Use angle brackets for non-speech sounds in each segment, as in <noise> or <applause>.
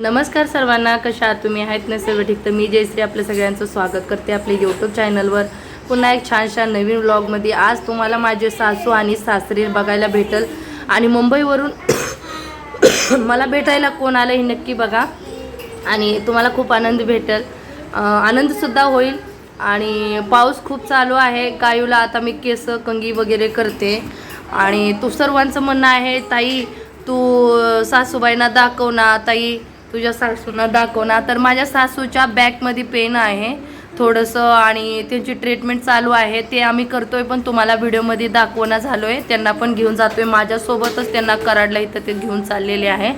नमस्कार सर्वांना कशा आहात तुम्ही? आहेत ना सर्व ठीक? तर मी जयश्री आपल्या सगळ्यांचं स्वागत करते आपल्या यूट्यूब चॅनलवर पुन्हा एक छानशा नवीन व्लॉगमध्ये आज तुम्हाला माझे सासू आणि सासरी बघायला भेटल. आणि मुंबईवरून <coughs> मला भेटायला कोण आलं हे नक्की बघा. आणि तुम्हाला खूप आनंद भेटेल. आनंदसुद्धा होईल. आणि पाऊस खूप चालू आहे. गायूला आता मी केस कंगी वगैरे करते. आणि तू सर्वांचं म्हणणं आहे ताई तू सासूबाईंना दाखव ना ताई. तुझ्या सासूना दाखव. ना तर माझ्या सासूच्या बॅकमध्ये पेन आहे थोडंसं आणि त्यांची ट्रीटमेंट चालू आहे. ते आम्ही करतोय पण तुम्हाला व्हिडिओमध्ये दाखवणं झालो आहे त्यांना पण घेऊन जातो आहे माझ्यासोबतच त्यांना कराडला इथं ते घेऊन चाललेले आहे.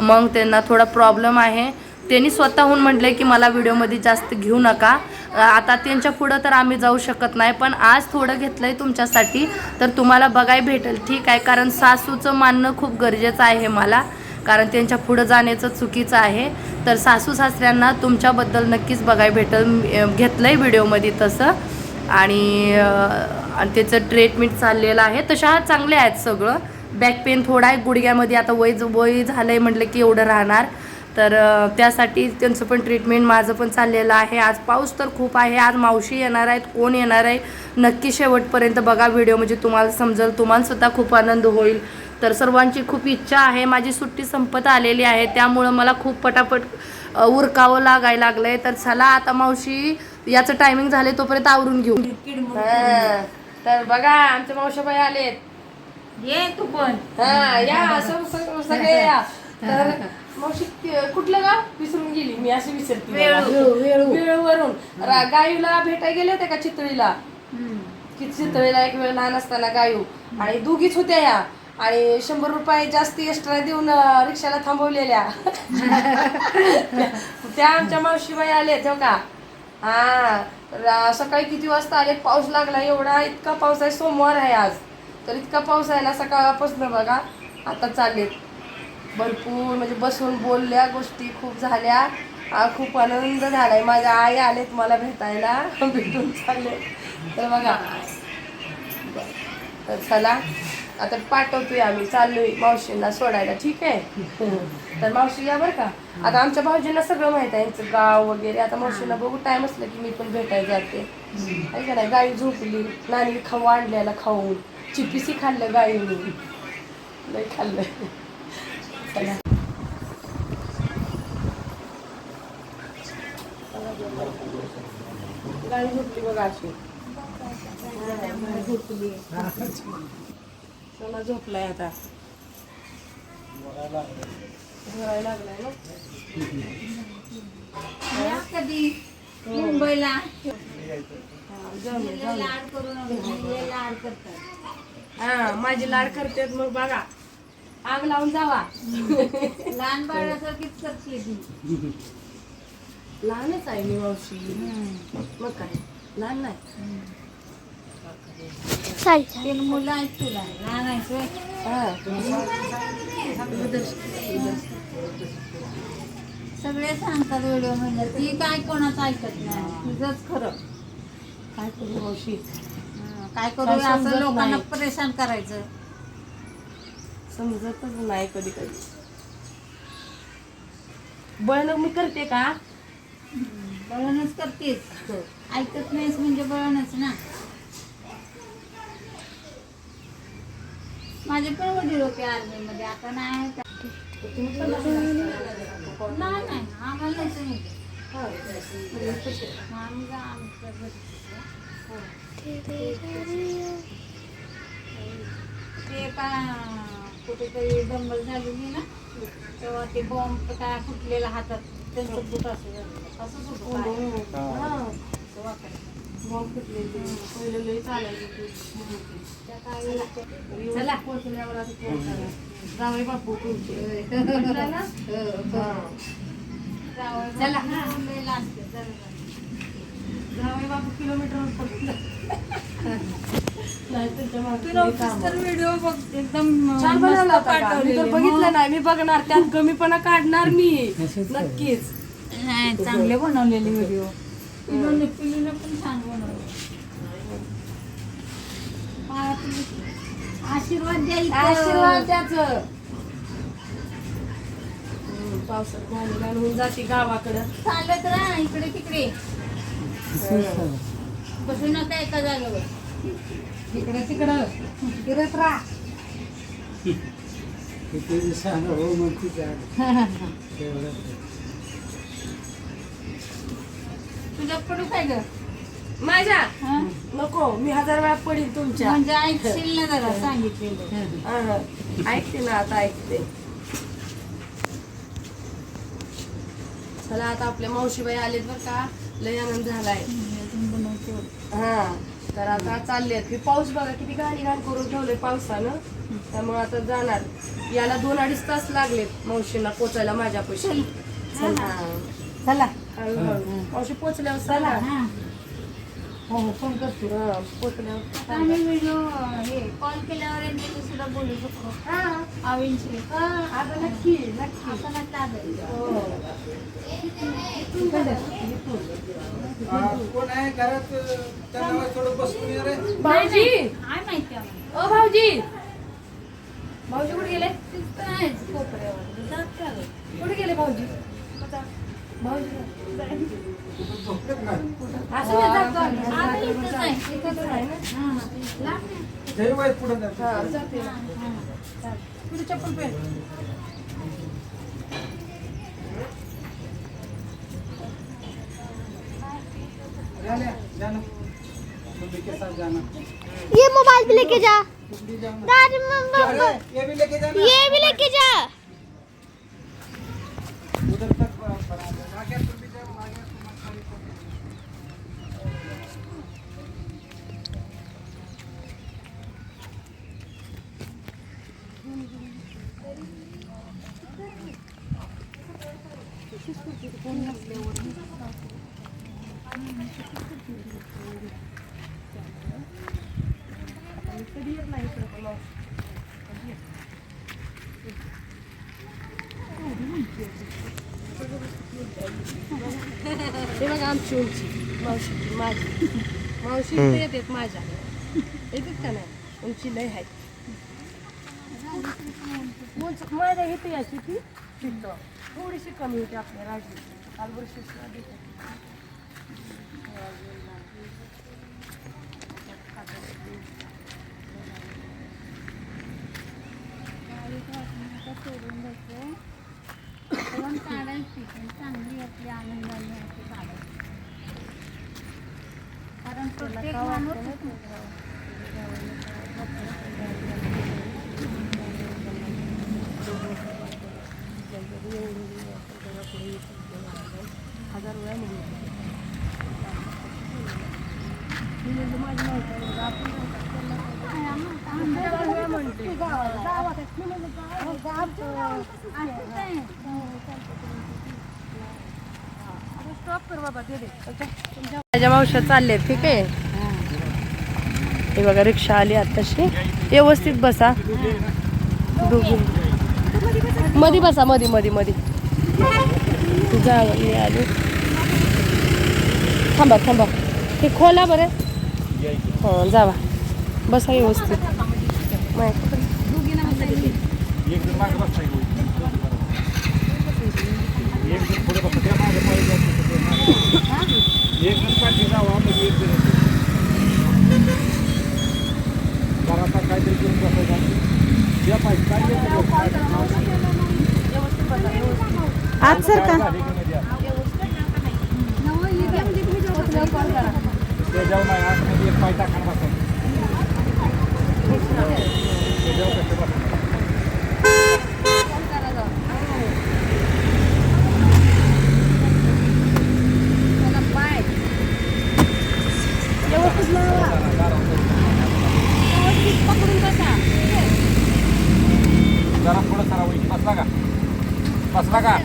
मग त्यांना थोडा प्रॉब्लेम आहे. त्यांनी स्वतःहून म्हटलं की मला व्हिडिओमध्ये जास्त घेऊ नका. आता त्यांच्या पुढं तर आम्ही जाऊ शकत नाही पण आज थोडं घेतलंय तुमच्यासाठी. तर तुम्हाला बघाय भेटेल. ठीक आहे कारण सासूचं मानणं खूप गरजेचं आहे मला. कारण त्यांच्या पुढं जाण्याचं चुकीचं आहे. तर सासू सासऱ्यांना तुमच्याबद्दल नक्कीच बघाय भेटेल. घेतलं आहे व्हिडिओमध्ये तसं. आणि आणि त्याचं ट्रीटमेंट चाललेलं आहे. तशा चांगले आहेत सगळं. बॅक पेन थोडा आहे. गुडघ्यामध्ये आता वय वय झालं आहे म्हटलं की एवढं राहणार. तर त्यासाठी त्यांचं पण ट्रीटमेंट माझं पण चाललेलं आहे. आज पाऊस तर खूप आहे. आज मावशी येणार आहेत. कोण येणार आहे? नक्की शेवटपर्यंत बघा व्हिडिओ. म्हणजे तुम्हाला समजेल. तुम्हालासुद्धा खूप आनंद होईल. तर सर्वांची खूप इच्छा आहे. माझी सुट्टी संपत आलेली आहे. त्यामुळं मला खूप पटापट उरकावं लागायला लागलं आहे तर चला आता मावशी याचं टायमिंग झाले तोपर्यंत आवरून घेऊ. तर बघा आमच्या मावशाबाई आलेत. ये तू पण. हा या सगळे या. तर मावशी कुठलं गाव? विसरून गेली. मी अशी विसरते वेळू. वेळूवरून. गायूला भेटायला गेले होते का चितळीला? की चितळीला एक वेळ लहान असताना गायू. आणि दोघीच होत्या या. आणि शंभर रुपये जास्ती एक्स्ट्रा देऊन रिक्षाला थांबवलेल्या. त्या आमच्या मावशीबाई आले हो का? हा सकाळी किती वाजता आले पाऊस लागला एवढा इतका पाऊस आहे सोमवार आहे आज. तर इतका पाऊस आहे ना सकाळपासून बघा आता चाललेत. भरपूर म्हणजे बसून बोलल्या गोष्टी खूप झाल्या. खूप आनंद झालाय. माझ्या आई आलेत मला भेटायला <laughs> भेटून चालले तर बघा. तर चला. आता पाठवतोय आम्ही चाललोय मावशींना सोडायला ठीक आहे? तर मावशी या बरं का? आता आमच्या भाऊजींना सगळं माहित आहे यांचं गाव वगैरे. आता मावशींना बघू टाइम असलं की मी पण भेटायला जाते. आहे का नाही? गाई झोपली नानी खाऊ आणल्याला खाऊन. चिपिसी खाल्लं गाईने. लय खाल्लं. गाडी झोपली बघा अशी. झोपली. सोना झोपलाय आता. झोरायला लागलाय ना? या कधी? मुंबईला. लाड करतात. हा माझी लाड करतेत मग बघा. आग लावून जावा. लहान बाळासारखीच करते ती. लहानच आहे मी मावशी. मग काय? लहान नाही. तीन मुलं आहेत तुला. लहान सगळे सांगतात व्हिडिओमध्ये ती काय कोणाचं ऐकत नाही. तुझंच खरं. काय करू मावशी? हं, काय करू? असं लोकांना. परेशान करायचं. समजतच नाही कधी कधी बळण मी करते का? बळणच करतेस. ऐकत नाहीस म्हणजे बळणच ना. माझे पण वडील होते आर्मी मध्ये आता नाही नाही आम्हाला नाही ते का कुठेतरी दंगल झालेली ना तेव्हा ते बॉम्ब काय फुटलेला हातात त्यांचं असं असंच होतं. पहिलं लई चालायचं ते. चला. आता. जावई बापू तुमचे. ना? चला. जावई बापू किलोमीटरवर व्हिडिओ एकदम छान मस्त बनवला होता का? मी पाठवलेले. तर बघितलं नाही. मी बघणार. त्यात कमीपणा काढणार मी. नक्कीच. चांगले बनवलेले व्हिडिओ पिलूने पिलूने पण छान बनवले. मला तुम्ही आशीर्वाद द्या इथं. आशीर्वाद त्याच पावसात घालून जाते गावाकडं. चालत राहा इकडे तिकडे. बसू नका एका जागेवर. इकडे तिकडं. फिरत राहा. किती हो म्हणते <laughs> तुझ्या पडू काय ग माझ्या? हा? नको मी हजार वेळा पडीन तुमच्या. म्हणजे ऐकशील ना जरा सांगितलेलं. हा, ऐकते ना आता ऐकते. चला आता आपल्या मावशीबाई आलेत बरं का. लय आनंद झालाय. हा तर आता चालले हे पाऊस बघा किती घाणी घाण करून ठेवलंय पावसानं. त्यामुळे आता जाणार. याला दोन अडीच तास लागलेत मावशीला पोचायला माझ्या पैसे चला. चला. हळूहळू. मावशी पोचल्यावर चला हा. हो हो फोन करतो. हा, पोचल्यावर आता आम्ही व्हिडिओ हे कॉल केल्यावर यांच्याशी सुद्धा बोलू शकतो. हा. आवींशी हा, आता नक्की नक्की. असं म्हटलं आलं. हो. कोण आहे घरात? त्यांना थोडं बसून ये रे. भाऊजी काय माहिती आम्हाला. ओ भाऊजी. भाऊजी कुठे गेले? कोपऱ्यावर? कुठे गेले भाऊजी? पुढे चप्पल पेन ये मोबाइल भी लेके जा। भी लेके ये भी लेके जा उधर तक बना दो आगे तुम भी जाओ आगे तुम खाली को हे बघा आमची उंची. मावशी माझी. मावशी इथे येतात माझ्या. येतात का नाही? उंची लय आहे. माझ्या इथे यायची ती. तिथं थोडीशी कमी होती आपल्या राजवी काल वर्षी सोडून द्यायचं. पण काढायची पण चांगली आपली आनंदाने अशी काढायची. कारण प्रत्येक माणूस हजार वेळा म्हणून माझी माहिती आपण म्हणते स्टॉप कर बाबा माझ्या मावश्या चालले ठीक आहे? हे बघा रिक्षा आली आताशी व्यवस्थित बसा. दोघी. मधी बसा मधी मधी मधी. जा आली. थांबा थांबा. हे खोला बरं. हां जावा. बसा व्यवस्थित. नाही काहीतरी आप सर का? की नाही आतमध्ये एक पाय टाकायला बसायचं. ते जाऊ कसं बसायचं. जरा पुढं सरा वैकी बसला का बसला का?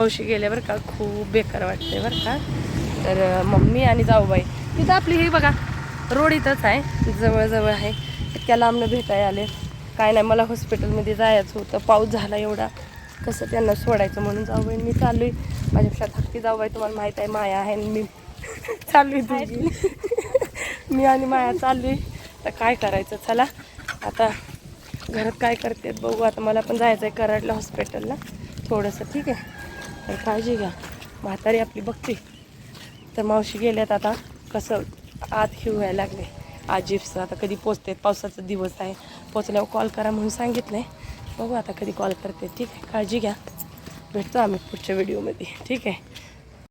मावशी गेल्या बरं का खूप बेकार वाटते बरं का. तर मम्मी आणि जाऊबाई. तिथं आपली ही बघा रोड इथंच आहे जवळजवळ आहे. इतक्या लांबनं भेटायला आले. काय नाही मला हॉस्पिटलमध्ये जायचं होतं. पाऊस झाला एवढा. कसं त्यांना सोडायचं म्हणून जाऊबाई मी चालू आहे माझ्यापेक्षा धाकटी जाऊबाई तुम्हाला माहीत आहे माया आहे आणि मी चालू आहे तुझी. मी आणि माया चालली. तर काय करायचं? चला. आता घरात काय करते बघू. आता मला पण जायचं आहे कराडला हॉस्पिटलला थोडंसं ठीक आहे? तर काळजी घ्या. म्हातारी आपली बघते. तर मावशी गेल्यात आता. कसं आत हिव व्हायला लागले. आजीप्स आता कधी पोचते पावसाचा दिवस आहे. पोचल्यावर कॉल करा म्हणून सांगितलं आहे बघू आता कधी कॉल करते. ठीक आहे? काळजी घ्या. भेटतो आम्ही पुढच्या व्हिडिओमध्ये ठीक आहे?